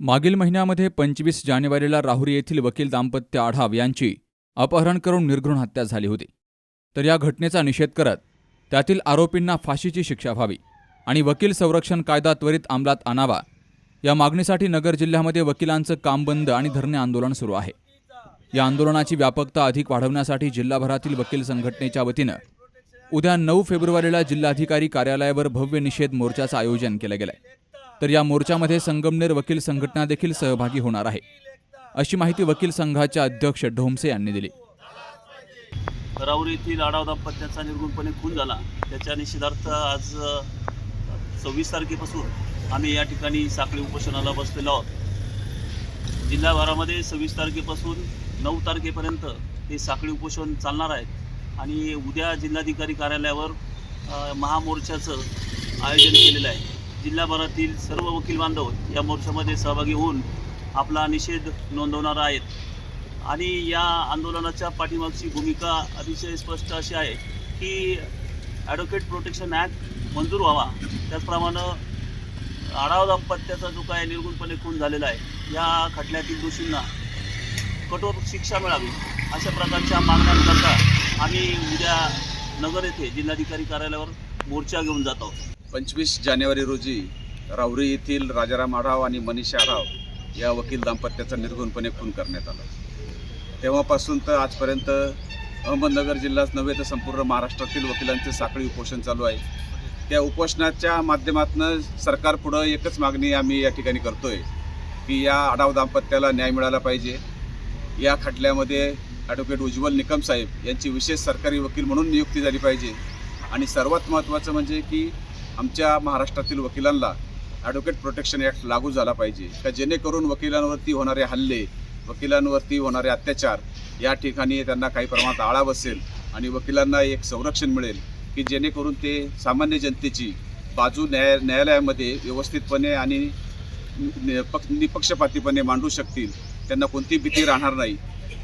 मागील महिन्यामध्ये पंचवीस जानेवारीला राहुरी येथील वकील दाम्पत्य आढाव यांची अपहरण करून निर्घृण हत्या झाली होती. तर या घटनेचा निषेध करत त्यातील आरोपींना फाशीची शिक्षा व्हावी आणि वकील संरक्षण कायदा त्वरित अंमलात आणावा या मागणीसाठी नगर जिल्ह्यामध्ये वकिलांचं काम बंद आणि धरणे आंदोलन सुरू आहे. या आंदोलनाची व्यापकता अधिक वाढवण्यासाठी जिल्हाभरातील वकील संघटनेच्या वतीनं उद्या नऊ फेब्रुवारीला जिल्हाधिकारी कार्यालयावर भव्य निषेध मोर्चाचं आयोजन केलं गेलंय. तर या मोर्चामध्ये संगमनेर वकील संघटना देखील सहभागी होणार आहे. अशी माहिती वकील संघाचे अध्यक्ष ढोमसे यांनी दिली. राऊर येथील आढाव दाम्पत्याचा निर्गुणपणे खून झाला. त्याच्या निषेधार्थ आज सव्वीस तारखेपासून आम्ही या ठिकाणी साखळी उपोषणाला बसलेलो आहोत. जिल्हाभरामध्ये सव्वीस तारखेपासून नऊ तारखेपर्यंत हे साखळी उपोषण चालणार आहे आणि उद्या जिल्हाधिकारी कार्यालयावर महामोर्चाचं आयोजन केलेलं आहे. जिल्हाभरातील सर्व वकील बांधव या मोर्चामध्ये सहभागी होऊन आपला निषेध नोंदवणार आहेत. आणि या आंदोलनाच्या पाठीमागची भूमिका अतिशय स्पष्ट अशी आहे की ॲडव्होकेट प्रोटेक्शन ॲक्ट मंजूर व्हावा. त्याचप्रमाणे आढाव दाम्पत्याचा जो काय निर्गुणपणे खून झालेला आहे या खटल्यातील दोषींना कठोर शिक्षा मिळावी अशा प्रकारच्या मागण्यांकरता आम्ही उद्या नगर येथे जिल्हाधिकारी कार्यालयावर मोर्चा घेऊन जात आहोत. पंचवीस जानेवारी रोजी रावरी येथील राजाराम आढाव आणि मनीषा आढाव या वकील दाम्पत्याचा निर्घुणपणे खून करण्यात आला. तेव्हापासून तर आजपर्यंत अहमदनगर जिल्हाच नव्हे तर संपूर्ण महाराष्ट्रातील वकिलांचे साखळी उपोषण चालू आहे. त्या उपोषणाच्या माध्यमातून सरकारपुढं एकच मागणी आम्ही या ठिकाणी करतो आहे की या आढाव दाम्पत्याला न्याय मिळाला पाहिजे. या खटल्यामध्ये ॲडव्होकेट उज्ज्वल निकम साहेब यांची विशेष सरकारी वकील म्हणून नियुक्ती झाली पाहिजे. आणि सर्वात महत्त्वाचं म्हणजे की आमच्या महाराष्ट्रातील वकिलांना ॲडव्होकेट प्रोटेक्शन ॲक्ट लागू झाला पाहिजे. का जेणेकरून वकिलांवरती होणारे हल्ले वकिलांवरती होणारे अत्याचार या ठिकाणी त्यांना काही प्रमाणात आळा बसेल आणि वकिलांना एक संरक्षण मिळेल की जेणेकरून ते सामान्य जनतेची बाजू न्याय न्यायालयामध्ये व्यवस्थितपणे आणि निपक्ष निपक्षपातीपणे मांडू शकतील त्यांना कोणती भीती राहणार नाही.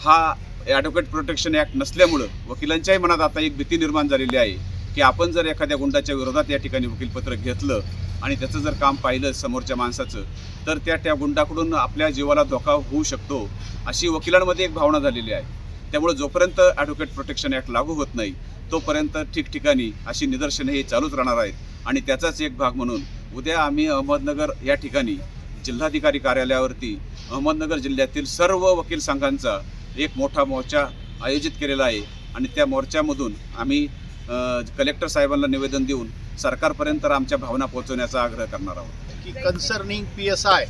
हा ॲडव्होकेट प्रोटेक्शन ॲक्ट नसल्यामुळं वकिलांच्याही मनात आता एक भीती निर्माण झालेली आहे. की आपण जर एखाद्या गुंडाच्या विरोधात या ठिकाणी वकीलपत्र घेतलं आणि त्याचं जर काम पाहिलं समोरच्या माणसाचं तर त्या त्या गुंडाकडून आपल्या जीवाला धोका होऊ शकतो अशी वकिलांमध्ये एक भावना झालेली आहे. त्यामुळे जोपर्यंत ॲडव्होकेट प्रोटेक्शन ॲक्ट लागू होत नाही तोपर्यंत ठिकठिकाणी अशी निदर्शने हे चालूच राहणार आहेत. आणि त्याचाच एक भाग म्हणून उद्या आम्ही अहमदनगर या ठिकाणी जिल्हाधिकारी कार्यालयावरती अहमदनगर जिल्ह्यातील सर्व वकील संघांचा एक मोठा मोर्चा आयोजित केलेला आहे. आणि त्या मोर्चामधून आम्ही कलेक्टर साहेबांना निवेदन देऊन सरकारपर्यंत आमच्या भावना पोहोचवण्याचा आग्रह करणार आहोत. की कन्सर्निंग पी एस आय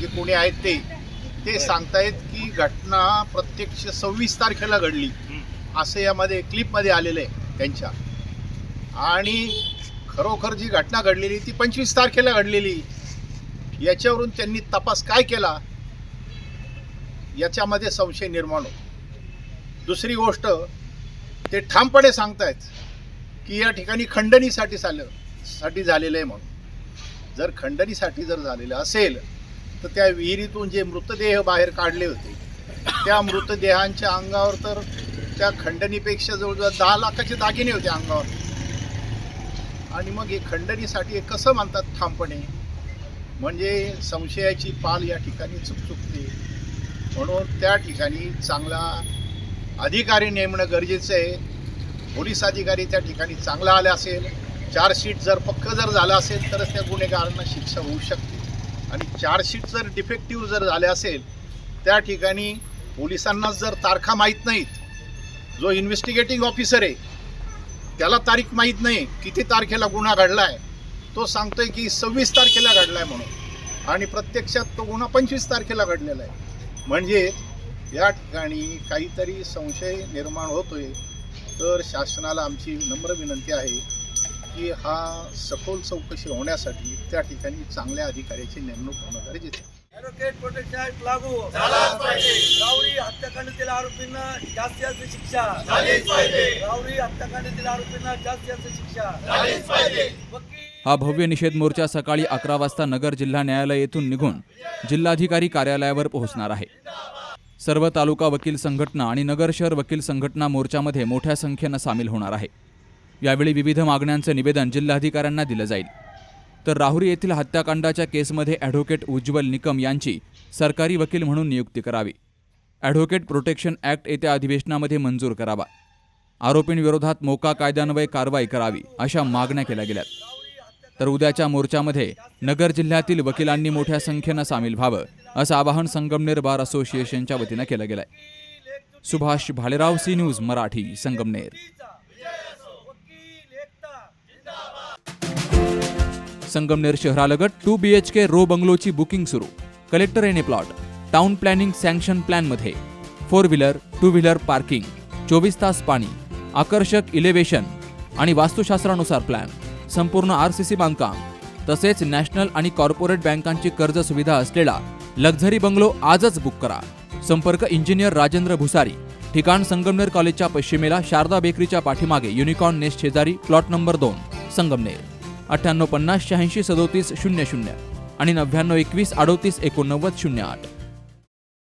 जे कोणी आहेत ते ते सांगतायत की घटना प्रत्यक्ष सव्वीस तारखेला घडली. असं यामध्ये क्लिपमध्ये आलेलं आहे त्यांच्या. आणि खरोखर जी घटना घडलेली ती पंचवीस तारखेला घडलेली याच्यावरून त्यांनी तपास काय केला? याच्यामध्ये संशय निर्माण होतो. दुसरी गोष्ट ते ठामपणे सांगतायत की या ठिकाणी खंडणीसाठी झालं साठी झालेलं आहे म्हणून. जर खंडणीसाठी जर झालेलं असेल तर त्या विहिरीतून जे मृतदेह बाहेर काढले होते त्या मृतदेहांच्या अंगावर तर त्या खंडणीपेक्षा जवळजवळ दहा लाखाचे दागिने होते अंगावर. आणि मग हे खंडणीसाठी हे कसं मानतात ठामपणे? म्हणजे संशयाची पाल या ठिकाणी चुकचुकते. म्हणून त्या ठिकाणी चांगला अधिकारी नेमणं गरजेचं आहे. पोलीस अधिकारी त्या ठिकाणी चांगला आला असेल चार्जशीट जर पक्क जर झालं असेल तरच त्या गुन्हेगारांना शिक्षा होऊ शकते. आणि चार्जशीट जर डिफेक्टिव्ह जर झाले असेल त्या ठिकाणी पोलिसांनाच जर तारखा माहीत नाहीत जो इन्व्हेस्टिगेटिंग ऑफिसर आहे त्याला तारीख माहीत नाही किती तारखेला गुन्हा घडला आहे तो सांगतोय की सव्वीस तारखेला घडला आहे म्हणून. आणि प्रत्यक्षात तो गुन्हा पंचवीस तारखेला घडलेला आहे. म्हणजे या ठिकाणी काहीतरी संशय निर्माण होतोय तर शासनाला आमची नम्र विनंती आहे की हा सखोल चौकशी होण्यासाठी त्या ठिकाणी चांगल्या अधिकाऱ्याची नेमणूक होणं गरजेचं आहे. ॲडव्होकेट प्रोटेक्शन ऍक्ट लागू. झालाच पाहिजे. हत्याकांडातील आरोपींना जास्तीत जास्त शिक्षा. झालीच पाहिजे. हत्याकांडातील आरोपींना जास्तीत जास्त शिक्षा. झालीच पाहिजे. हा भव्य निषेध मोर्चा सकाळी अकरा वाजता नगर जिल्हा न्यायालय येथून निघून जिल्हाधिकारी कार्यालयावर पोहोचणार आहे. सर्व तालुका वकील संघटना आणि नगर शहर वकील संघटना मोर्चामध्ये मोठ्या संख्येनं सामील होणार आहे. यावेळी विविध मागण्यांचं निवेदन जिल्हाधिकाऱ्यांना दिलं जाईल. तर राहुरी येथील हत्याकांडाच्या केसमध्ये ॲडव्होकेट उज्ज्वल निकम यांची सरकारी वकील म्हणून नियुक्ती करावी. ॲडव्होकेट प्रोटेक्शन ॲक्ट येत्या अधिवेशनामध्ये मंजूर करावा. आरोपींविरोधात मोका कायद्यान्वये कारवाई करावी अशा मागण्या केल्या गेल्यात. तर उद्याच्या मोर्चामध्ये नगर जिल्ह्यातील वकिलांनी मोठ्या संख्येनं सामील व्हावं असं आवाहन संगमनेर बार असोसिएशनच्या वतीनं केलं गेलंय. Subhash Bhalerao C news Marathi Sangamner. Sangamner शहरालगत two B H K row बंगलोची booking सुरू. Collector NA plot. Town planning sanction प्लॅनमध्ये. Four wheeler two wheeler parking चोवीस तास पाणी आकर्षक इलेव्हेशन आणि वास्तुशास्त्रानुसार प्लॅन संपूर्ण आर सी सी बांधकाम तसेच नॅशनल आणि कॉर्पोरेट बँकांची कर्ज सुविधा असलेला लक्झरी बंगलो आजच बुक करा. संपर्क इंजिनियर राजेंद्र भुसारी. ठिकाण संगमनेर कॉलेजच्या पश्चिमेला शारदा बेकरीच्या पाठीमागे युनिकॉर्न नेस्ट शेजारी प्लॉट नंबर दोन संगमनेर. अठ्ठ्याण्णव पन्नास शहाऐंशी सदोतीस शून्य शून्य आणि नव्याण्णव एकवीस अडोतीस एकोणनव्वद शून्य आठ.